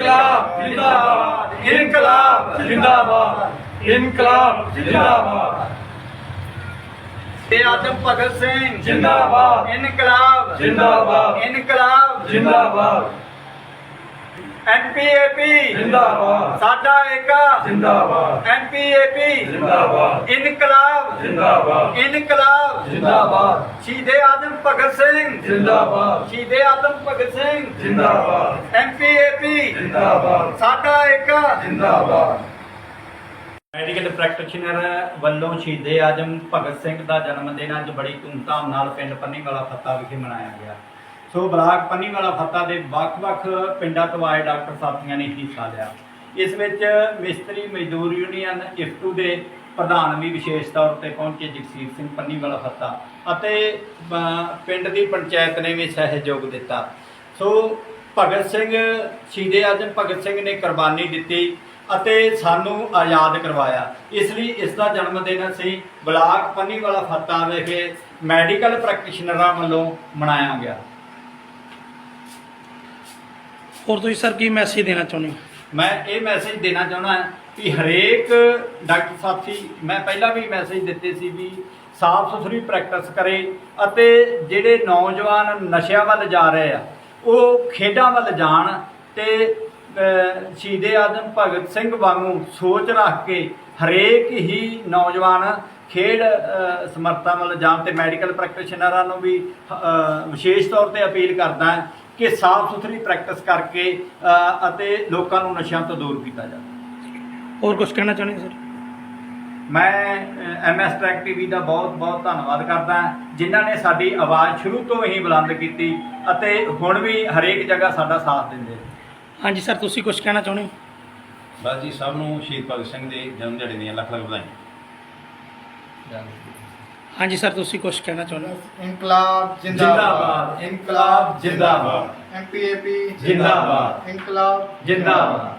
ਇਨਕਲਾਬ ਜਿੰਦਾਬਾਦ ਇਨਕਲਾਬ ਜਿੰਦਾਬਾਦ ਇਨਕਲਾਬ ਜਿੰਦਾਬਾਦ। ਤੇ ਆਦਮ ਭਗਤ ਸਿੰਘ। ਜਿੰਦਾਬਾਦ। ਇਨਕਲਾਬ। ਜਿੰਦਾਬਾਦ। ਇਨਕਲਾਬ। ਜਿੰਦਾਬਾਦ। ਐਨਪੀਏਪੀ ਜਿੰਦਾਬਾਦ। ਸਾਡਾ ਏਕਾ। ਜਿੰਦਾਬਾਦ। ਐਨਪੀਏਪੀ ਜਿੰਦਾਬਾਦ। ਇਨਕਲਾਬ। ਜਿੰਦਾਬਾਦ। ਇਨਕਲਾਬ। ਜਿੰਦਾਬਾਦ। ਸ਼ਹੀਦੇ ਆਦਮ ਭਗਤ ਸਿੰਘ। ਜਿੰਦਾਬਾਦ। ਸ਼ਹੀਦੇ ਆਦਮ ਭਗਤ ਸਿੰਘ। ਜਿੰਦਾਬਾਦ। ਐਨਪੀਏਪੀ ਜਿੰਦਾਬਾਦ। ਸਾਡਾ ਏਕਾ। ਜਿੰਦਾਬਾਦ। ਮੈਡੀਕਲ ਪ੍ਰੈਕਟੀਸ਼ਨਰ ਵੱਲੋਂ ਸ਼ਹੀਦੇ ਆਜਮ ਭਗਤ ਸਿੰਘ ਦਾ ਜਨਮ ਦਿਨ ਅੱਜ ਬੜੀ ਧੂਮਧਾਮ ਨਾਲ ਪਿੰਡ ਪੰਨੀਵਾਲਾ ਫੱਤਾ ਵਿਖੇ ਮਨਾਇਆ ਗਿਆ। ਸੋ ਬਲਾਕ ਪੰਨੀਵਾਲਾ ਫੱਤਾ ਦੇ ਵੱਖ-ਵੱਖ ਪਿੰਡਾਂ ਤੋਂ ਆਏ ਡਾਕਟਰ ਸਾਥੀਆਂ ਨੇ ਹਿੱਸਾ ਲਿਆ। ਇਸ ਵਿੱਚ ਮਿਸਤਰੀ ਮਜ਼ਦੂਰ ਯੂਨੀਅਨ ਇਫਟੂ ਦੇ ਪ੍ਰਧਾਨ ਵੀ ਵਿਸ਼ੇਸ਼ ਤੌਰ ਤੇ ਪਹੁੰਚੇ ਜਗਸੀਰ ਸਿੰਘ ਪੰਨੀਵਾਲਾ ਫੱਤਾ ਅਤੇ ਪਿੰਡ ਦੀ ਪੰਚਾਇਤ ਨੇ ਵੀ ਸਹਿਯੋਗ ਦਿੱਤਾ। ਸੋ ਭਗਤ ਸਿੰਘ ਸ਼ਹੀਦੇ ਆਜਮ ਭਗਤ ਸਿੰਘ ਨੇ ਕੁਰਬਾਨੀ ਦਿੱਤੀ ਅਤੇ ਸਾਨੂੰ ਆਜ਼ਾਦ ਕਰਵਾਇਆ। ਇਸ ਲਈ ਇਸ ਦਾ ਜਨਮ ਦਿਨ ਅਸੀਂ ਬਲਾਕ ਪੰਨੀਵਾਲਾ ਫੱਤਾ ਵਿਖੇ ਮੈਡੀਕਲ ਪ੍ਰੈਕਟੀਸ਼ਨਰਾਂ ਵੱਲੋਂ ਮਨਾਇਆ ਗਿਆ। ਹੋਰ ਤੁਸੀਂ ਸਰ ਕੀ ਮੈਸੇਜ ਦੇਣਾ ਚਾਹੁੰਦੇ ਹੋ? ਮੈਂ ਇਹ ਮੈਸੇਜ ਦੇਣਾ ਚਾਹੁੰਦਾ ਕਿ ਹਰੇਕ ਡਾਕਟਰ ਸਾਥੀ, ਮੈਂ ਪਹਿਲਾਂ ਵੀ ਮੈਸੇਜ ਦਿੱਤੇ ਸੀ ਵੀ ਸਾਫ਼ ਸੁਥਰੀ ਪ੍ਰੈਕਟਿਸ ਕਰੇ ਅਤੇ ਜਿਹੜੇ ਨੌਜਵਾਨ ਨਸ਼ਿਆਂ ਵੱਲ ਜਾ ਰਹੇ ਆ, ਉਹ ਖੇਡਾਂ ਵੱਲ ਜਾਣ ਤੇ ਸ਼ਹੀਦੇ ਆਦਮ ਭਗਤ ਸਿੰਘ ਵਾਂਗੂ ਸੋਚ ਰੱਖ ਕੇ ਹਰੇਕ ਹੀ ਨੌਜਵਾਨ ਖੇਡ ਸਮਰੱਥਾ ਵੱਲ ਜਾਣ ਤੇ ਮੈਡੀਕਲ ਪ੍ਰੈਕਟੀਸ਼ਨਰਾਂ ਨੂੰ ਵੀ ਵਿਸ਼ੇਸ਼ ਤੌਰ ਤੇ ਅਪੀਲ ਕਰਦਾ ਕਿ ਸਾਫ਼ ਸੁਥਰੀ ਪ੍ਰੈਕਟਿਸ ਕਰਕੇ ਅਤੇ ਲੋਕਾਂ ਨੂੰ ਨਸ਼ਿਆਂ ਤੋਂ ਦੂਰ ਕੀਤਾ ਜਾਵੇ। ਹੋਰ ਕੁਝ ਕਹਿਣਾ ਚਾਹੁੰਦੇ ਹੋ ਸਰ? ਮੈਂ ਐਮਐਸ ਟਰੈਕ ਟੀਵੀ ਦਾ ਬਹੁਤ ਬਹੁਤ ਧੰਨਵਾਦ ਕਰਦਾ ਜਿਨ੍ਹਾਂ ਨੇ ਸਾਡੀ ਆਵਾਜ਼ ਸ਼ੁਰੂ ਤੋਂ ਹੀ ਬੁਲੰਦ ਕੀਤੀ ਅਤੇ ਹੁਣ ਵੀ ਹਰੇਕ ਜਗ੍ਹਾ ਸਾਡਾ ਸਾਥ ਦਿੰਦੇ ਹਾਂਜੀ ਸਰ ਤੁਸੀਂ ਕੁਝ ਕਹਿਣਾ ਚਾਹੁੰਦੇ ਹੋ? ਬਸ ਜੀ ਸਭ ਨੂੰ ਸ਼ਹੀਦ ਭਗਤ ਸਿੰਘ ਦੇ ਜਨਮ ਦਿਹਾੜੇ ਦੀਆਂ ਲੱਖ ਲੱਖ ਵਧਾਈਆਂ। ਹਾਂਜੀ ਸਰ ਤੁਸੀਂ ਕੁਝ ਕਹਿਣਾ ਚਾਹੁੰਦੇ ਹੋ? ਇਨਕਲਾਬ ਜਿੰਦਾਬਾਦ। ਇਨਕਲਾਬ ਜਿੰਦਾਬਾਦ। ਐਮਪੀਏਪੀ ਜਿੰਦਾਬਾਦ। ਇਨਕਲਾਬ ਜਿੰਦਾਬਾਦ।